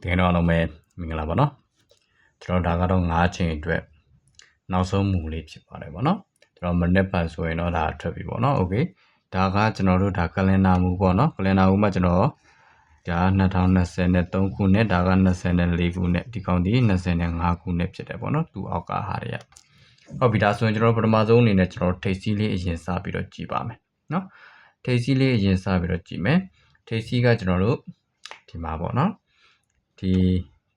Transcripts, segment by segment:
တကယ်တော့အားလုံးပဲမင်္ဂလာပါနော်ကျွန်တော်ဒါကတော့9ချိန်အတွက်နောက်ဆုံးမူလေးဖြစ်ပါတယ်ဗောနော်ကျွန်တော်မနေ့ပတ်ဆိုရင်တော့ဒါထွက်ပြီဗောနော်โอเคဒါကကျွန်တော်တို့ဒါကလင်နာမူပေါ့နော်ကလင်နာမူမှာကျွန်တော်ဒါ2023ခုနှစ်ဒါက24ခုနှစ်ဒီကောင်ဒီ25ခုနှစ်ဖြစ်တယ်ဗောနော်သူအောက်ကဟာတွေကဟုတ်ပြီဒါဆိုရင်ကျွန်တော်ပထမဆုံးအနေနဲ့ကျွန်တော်ထိတ်စီးလေးအရင်စပြီးတော့ကြည့်ပါမယ်နော်ထိတ်စီးလေးအရင်စပြီးတော့ကြည့်မယ်ထိတ်စီးကကျွန်တော်တို့ဒီမှာပေါ့နော် ဒီ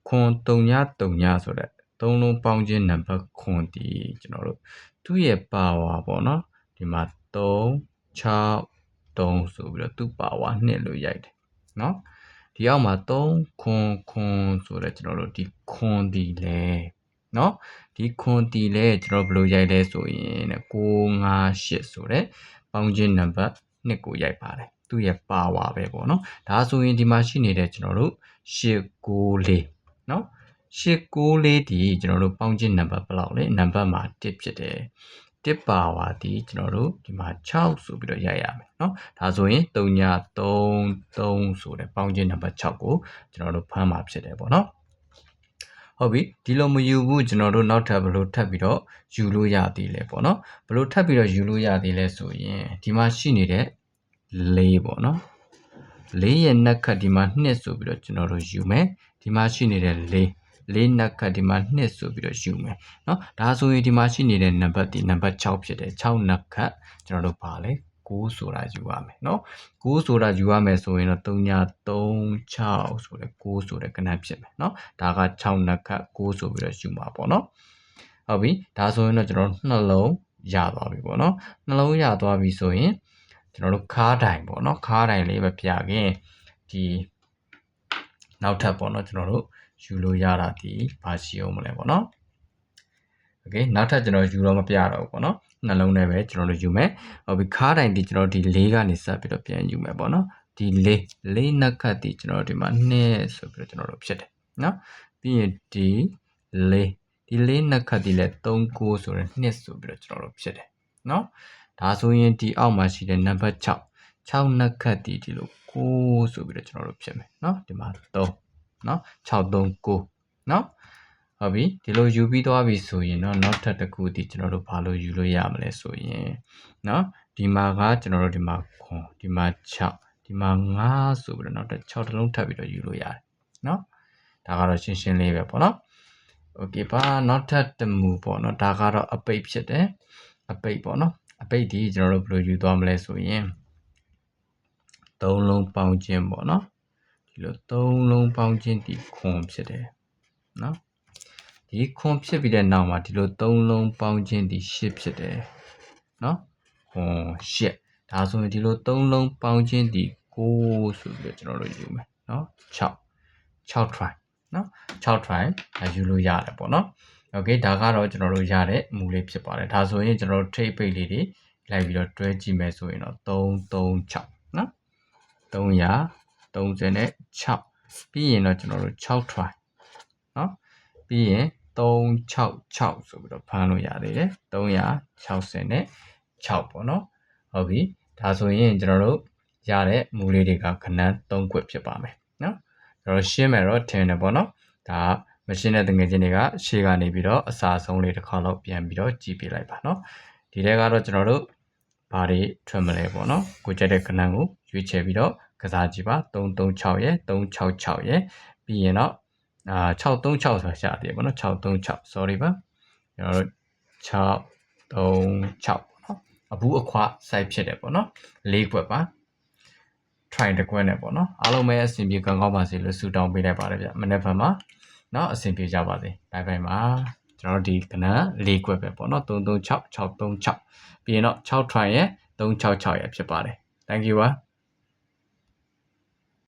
ခွန်3ည3ညဆိုတဲ့သုံးလုံးပေါင်းခြင်းနံပါတ်ခွန်ဒီကျွန်တော်တို့သူ့ရဲ့ပါဝါပေါ့နော်ဒီမှာ3 6 3ဆိုပြီးတော့သူ့ပါဝါနှစ်လို့ရိုက်တယ်နော်ဒီအောက်မှာ3ခွန်ခွန်ဆိုတဲ့ကျွန်တော်တို့ဒီခွန်ဒီလဲနော်ဒီခွန်တီလဲကျွန်တော်ဘယ်လိုရိုက်လဲဆိုရင်658ဆိုတဲ့ပေါင်းခြင်းနံပါတ်2ကိုရိုက်ပါတယ် သူ့ရဲ့ပါဝါပဲပေါ့နော်ဒါဆိုရင်ဒီမှာရှိနေတဲ့ကျွန်တော်တို့894နော်894ဒီကျွန်တော်တို့ပေါင်းခြင်းနံပါတ်ဘယ်လောက်လဲနံပါတ်မှာ1ဖြစ်တယ်1ပါဝါဒီကျွန်တော်တို့ဒီမှာ6ဆိုပြီးတော့ရိုက်ရမယ်เนาะဒါဆိုရင်3ည3 3ဆိုတဲ့ပေါင်းခြင်းနံပါတ်6ကိုကျွန်တော်တို့ဖမ်းမှာဖြစ်တယ်ပေါ့เนาะဟုတ်ပြီဒီလိုမယူဘူးကျွန်တော်တို့နောက်ထပ်ဘယ်လိုထပ်ပြီးတော့ယူလို့ရသေးလဲပေါ့နော်ဘယ်လိုထပ်ပြီးတော့ယူလို့ရသေးလဲဆိုရင်ဒီမှာရှိနေတဲ့ ၄ပေါ့နော်၄ရဲ့နက်ခတ်ဒီမှာ2ဆိုပြီးတော့ကျွန်တော်တို့ယူမယ်ဒီမှာရှိနေတဲ့၄လေးနက်ခတ်ဒီမှာ2ဆိုပြီးတော့ယူမယ်เนาะဒါဆိုရင်ဒီမှာရှိနေတဲ့နံပါတ်ဒီနံပါတ်6ဖြစ်တယ်6နက်ခတ်ကျွန်တော်တို့ပါလဲ6ဆိုတာယူရမယ်เนาะ6ဆိုတာယူရမယ်ဆိုရင်တော့3ည36ဆိုတဲ့6ဆိုတဲ့ကဏ္ဍဖြစ်မယ်เนาะဒါက6နက်ခတ်6ဆိုပြီးတော့ယူမှာပေါ့เนาะဟုတ်ပြီဒါဆိုရင်တော့ကျွန်တော်နှလုံးရသွားပြီပေါ့เนาะနှလုံးရသွားပြီဆိုရင် ကျွန်တော်တို့ခါးတိုင်ပေါ့เนาะခါးတိုင်လေးပဲပြခင်ဒီနောက်ထပ်ပေါ့เนาะကျွန်တော်တို့ယူလို့ရတာဒီဘာရှိအောင်မလဲပေါ့နော်โอเคနောက်ထပ်ကျွန်တော်ယူတော့မပြတော့ဘူးပေါ့နော်နှလုံးနဲ့ပဲကျွန်တော်တို့ယူမယ်ဟုတ်ပြီခါးတိုင်ဒီကျွန်တော်ဒီ၄ကနေဆက်ပြီးတော့ပြန်ယူမယ်ပေါ့နော်ဒီ၄၄နက်ခတ်ဒီကျွန်တော်ဒီမှာ2ဆိုပြီးတော့ကျွန်တော်တို့ဖြစ်တယ်နော်ပြီးရင်ဒီ၄ဒီ၄နက်ခတ်ဒီလဲ3 9ဆိုတဲ့2ဆိုပြီးတော့ကျွန်တော်တို့ဖြစ်တယ်နော် ဒါဆိုရင်ဒီအောက်မှာရှိတဲ့နံပါတ်6 6နက်ခတ်ဒီဒီလို9ဆိုပြီးတော့ကျွန်တော်တို့ဖြစ်မယ်နော်ဒီမှာ3နော်639နော်ဟုတ်ပြီဒီလိုယူပြီးသွားပြီဆိုရင်တော့နောက်ထပ်တစ်ခုဒီကျွန်တော်တို့ဘာလို့ယူလို့ရမလဲဆိုရင်နော်ဒီမှာကကျွန်တော်တို့ဒီမှာခွန်ဒီမှာ6ဒီမှာ9ဆိုပြီးတော့နောက်ထပ်6တလုံးထပ်ပြီးတော့ယူလို့ရတယ်နော်ဒါကတော့ရှင်းရှင်းလေးပဲပေါ့နော်โอเคပါနောက်ထပ်တမူပေါ့နော်ဒါကတော့အပိတ်ဖြစ်တယ်အပိတ်ပေါ့နော် အပိတ်ဒီကျွန်တော်တို့ဘယ်လိုယူသွားမလဲဆိုရင်သုံးလုံးပေါင်းခြင်းပေါ့နော်ဒီလိုသုံးလုံးပေါင်းခြင်းဒီခွန်ဖြစ်တယ်နော်ဒီခွန်ဖြစ်ပြီးတဲ့နောက်မှာဒီလိုသုံးလုံးပေါင်းခြင်းဒီရှစ်ဖြစ်တယ်နော်ခွန်ရှစ်ဒါဆိုရင်ဒီလိုသုံးလုံးပေါင်းခြင်းဒီ9ဆိုပြီးတော့ကျွန်တော်တို့ယူမယ်နော်6 6 try နော်6 try ဒါယူလို့ရတယ်ပေါ့နော် โอเคဒါကတော့ကျွန်တော်တို့ရတဲ့မူလေးဖြစ်ပါတယ်ဒါဆိုရင်ကျွန်တော်တို့ trade page လေးတွေလိုက်ပြီးတော့တွဲကြည့်မယ်ဆိုရင်တော့336နော်300 36ပြီးရင်တော့ကျွန်တော်တို့6 try เนาะပြီးရင်366ဆိုပြီးတော့ဖမ်းလို့ရသေးတယ်360နဲ့6ပေါ့เนาะဟုတ်ပြီဒါဆိုရင်ကျွန်တော်တို့ရတဲ့မူလေးတွေကခဏ3ခွက်ဖြစ်ပါမယ်เนาะကျွန်တော်ရှင်းမယ်တော့ထင်တယ်ပေါ့เนาะဒါ မရှင်းတဲ့တငယ်ချင်းတွေကရှေ့ကနေပြီးတော့အစာဆုံးလေးတစ်ခါတော့ပြန်ပြီးတော့ကြည့်ပြလိုက်ပါเนาะဒီထဲကတော့ကျွန်တော်တို့ဘာတွေထွက်မလဲပေါ့เนาะကိုကြက်တဲ့ခဏကိုရွေးချယ်ပြီးတော့ကစားကြည့်ပါ336ရဲ့366ရဲ့ပြီးရင်တော့အာ636ဆိုတာရှာတယ်ပေါ့နော်636 sorry ပါကျွန်တော်တို့636ပေါ့နော်အဘူးအခွ site ဖြစ်တယ်ပေါ့နော်၄ခွက်ပါ try တကွက်နဲ့ပေါ့နော်အားလုံးပဲအဆင်ပြေကောင်းကောင်းပါစေလို့ဆုတောင်းပေးလိုက်ပါတယ်ဗျမနေ့ကမှ เนาะအဆင်ပြေကြပါစေဘိုင်ဘိုင်ပါကျွန်တော်တို့ဒီကနန်း၄ခွက်ပဲပေါ့နော်336 636ပြီးရင်တော့6 try ရဲ့366ရဲ့ဖြစ်ပါတယ် thank you ပါ